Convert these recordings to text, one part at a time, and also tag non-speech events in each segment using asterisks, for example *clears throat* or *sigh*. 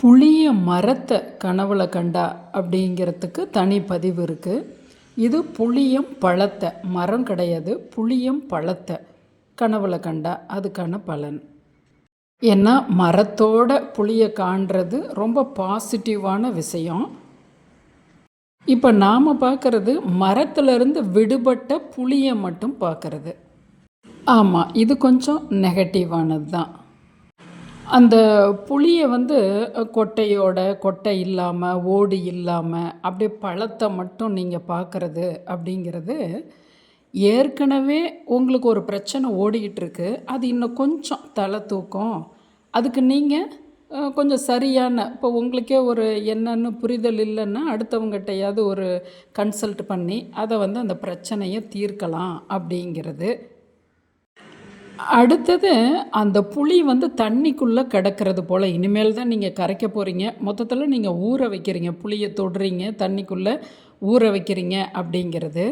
புளிய மரத்தை கனவுல கண்டா அப்படிங்கிறதுக்கு தனி பதிவு இருக்குது இது புளியம் பழத்தை மரம் கிடையாது புளியம் பழத்தை கனவுல கண்டா அதுக்கான பலன். ஏன்னா மரத்தோட புளியை காண்றது ரொம்ப பாசிட்டிவான விஷயம். இப்போ நாம் பார்க்குறது மரத்துலேருந்து விடுபட்ட புளியை மட்டும் பார்க்குறது ஆமாம் இது கொஞ்சம் நெகட்டிவானது தான் அந்த புளியை வந்து கொட்டையோட கொட்டை இல்லாமல் ஓடு இல்லாமல் அப்படியே பழத்தை மட்டும் நீங்கள் பார்க்குறது அப்படிங்கிறது ஏற்கனவே உங்களுக்கு ஒரு பிரச்சனை ஓடிக்கிட்டு இருக்கு. அது இன்னும் கொஞ்சம் தலை தூக்கம். அதுக்கு நீங்கள் கொஞ்சம் சரியான இப்போ உங்களுக்கே ஒரு என்னன்னு புரிதல் இல்லைன்னா அடுத்தவங்ககிட்டயாவது ஒரு கன்சல்ட் பண்ணி அதை வந்து அந்த பிரச்சனையை தீர்க்கலாம் அப்படிங்கிறது அடுத்தது அந்த புளி வந்து தண்ணிக்குள்ளே கிடக்கிறது போல். இனிமேல் தான் நீங்கள் கரைக்க போகிறீங்க மொத்தத்தில் நீங்கள் ஊற வைக்கிறீங்க. புளியை தொடுறீங்க. தண்ணிக்குள்ளே ஊற வைக்கிறீங்க அப்படிங்கிறது.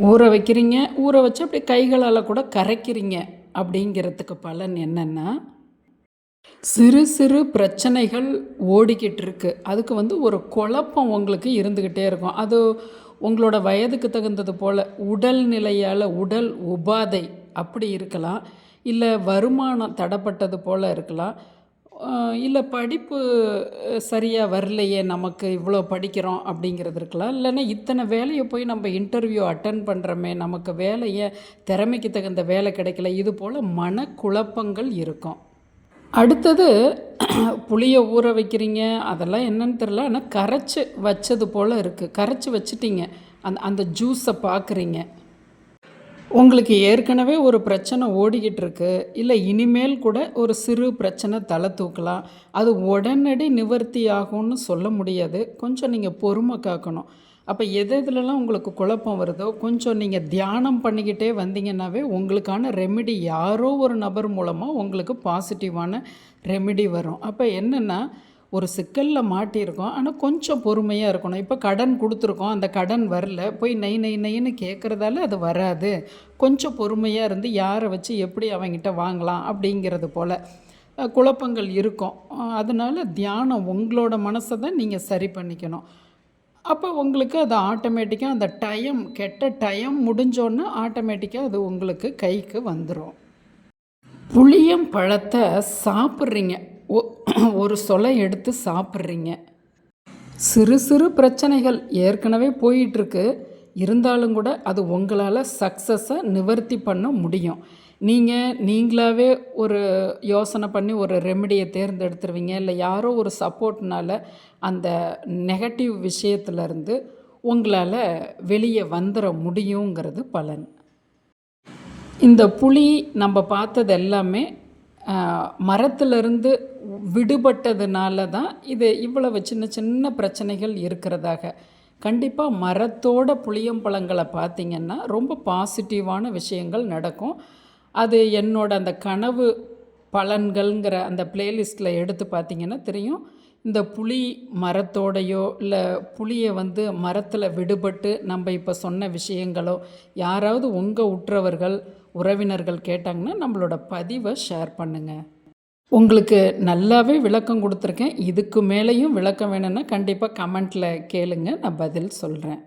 ஊற வைக்கிறீங்க. ஊற வச்சு அப்படி கைகளால் கூட கரைக்கிறீங்க அப்படிங்கிறதுக்கு பலன் என்னென்னா சிறு சிறு பிரச்சனைகள் ஓடிக்கிட்டு இருக்குது அதுக்கு வந்து ஒரு குழப்பம் உங்களுக்கு இருந்துக்கிட்டே இருக்கும். அது உங்களோட வயதுக்கு தகுந்தது போல் உடல் நிலையால் உடல் உபாதை அப்படி இருக்கலாம். இல்லை வருமானம் தடப்பட்டது போல் இருக்கலாம். இல்லை படிப்பு சரியாக வரலையே நமக்கு இவ்வளோ படிக்கிறோம் அப்படிங்கிறது இருக்கலாம். இல்லைன்னா இத்தனை வேலையை போய் நம்ம இன்டர்வியூ அட்டன் பண்ணுறோமே நமக்கு வேலையை திறமைக்கு தகுந்த வேலை கிடைக்கல இது போல் மனக்குழப்பங்கள் இருக்கும். அடுத்தது புளியை ஊற வைக்கிறீங்க அதெல்லாம் என்னன்னு தெரில ஆனால் கரைச்சி வச்சது போல் இருக்குது கரைச்சி வச்சிட்டிங்க. அந்த அந்த ஜூஸை பார்க்குறீங்க உங்களுக்கு ஏற்கனவே ஒரு பிரச்சனை ஓடிக்கிட்டு இருக்கு. இல்லை இனிமேல் கூட ஒரு சிறு பிரச்சனை தலை தூக்கலாம். அது உடனடி நிவர்த்தி ஆகும்னு சொல்ல முடியாது. கொஞ்சம் நீங்கள் பொறுமை காக்கணும். அப்போ எது எதுலலாம் உங்களுக்கு குழப்பம் வருதோ கொஞ்சம் நீங்கள் தியானம் பண்ணிக்கிட்டே வந்தீங்கன்னாவே உங்களுக்கான ரெமிடி யாரோ ஒரு நபர் மூலமாக உங்களுக்கு பாசிட்டிவான ரெமிடி வரும். அப்போ என்னென்னா ஒரு சிக்கலில் மாட்டியிருக்கோம். ஆனால் கொஞ்சம் பொறுமையாக இருக்கணும். இப்போ கடன் கொடுத்துருக்கோம். அந்த கடன் வரல. போய் நெய் நெய் நைன்னு கேட்குறதால அது வராது. கொஞ்சம் பொறுமையாக இருந்து யாரை வச்சு எப்படி அவங்ககிட்ட வாங்கலாம் அப்படிங்கிறது போல் குழப்பங்கள் இருக்கும். அதனால் தியானம் உங்களோட மனசை தான் நீங்கள் சரி பண்ணிக்கணும். அப்போ உங்களுக்கு அது ஆட்டோமேட்டிக்காக அந்த டைம் கெட்ட டைம் முடிஞ்சோன்னே ஆட்டோமேட்டிக்காக அது உங்களுக்கு கைக்கு வந்துடும் புளியம் பழத்தை சாப்பிட்றீங்க. *clears throat* ஒரு சொலை எடுத்து சாப்பிட்றீங்க. சிறு சிறு பிரச்சனைகள் ஏற்கனவே போயிட்டுருக்கு இருந்தாலும் கூட அது உங்களால் சக்ஸஸை நிவர்த்தி பண்ண முடியும். நீங்கள் நீங்களாகவே ஒரு யோசனை பண்ணி ஒரு ரெமெடியை தேர்ந்தெடுத்துருவீங்க. இல்லை யாரோ ஒரு சப்போர்ட்னால் அந்த நெகட்டிவ் விஷயத்துலேருந்து உங்களால் வெளியே வந்துட முடியுங்கிறது பலன். இந்த புளி நம்ம பார்த்தது எல்லாமே மரத்திலிருந்து விடுபட்டதுனால தான் இது இவ்வளவு சின்ன சின்ன பிரச்சனைகள் இருக்கிறதாக. கண்டிப்பாக மரத்தோட புளியம்பழங்களை பார்த்திங்கன்னா ரொம்ப பாசிட்டிவான விஷயங்கள் நடக்கும். அது என்னோட அந்த கனவு பலன்கள்ங்கிற அந்த பிளேலிஸ்ட்டில் எடுத்து பார்த்திங்கன்னா தெரியும். இந்த புளி மரத்தோடையோ இல்லை புளியை வந்து மரத்தில் விடுபட்டு நம்ம இப்போ சொன்ன விஷயங்களோ யாராவது உங்கள் உற்றவர்கள் உறவினர்கள் கேட்டாங்கன்னா நம்மளோட பதிவை ஷேர் பண்ணுங்கள் உங்களுக்கு நல்லாவே விளக்கம் கொடுத்துருக்கேன். இதுக்கு மேலேயும் விளக்கம் வேணும்னா கண்டிப்பாக கமெண்ட்டில் கேளுங்க. நான் பதில் சொல்கிறேன்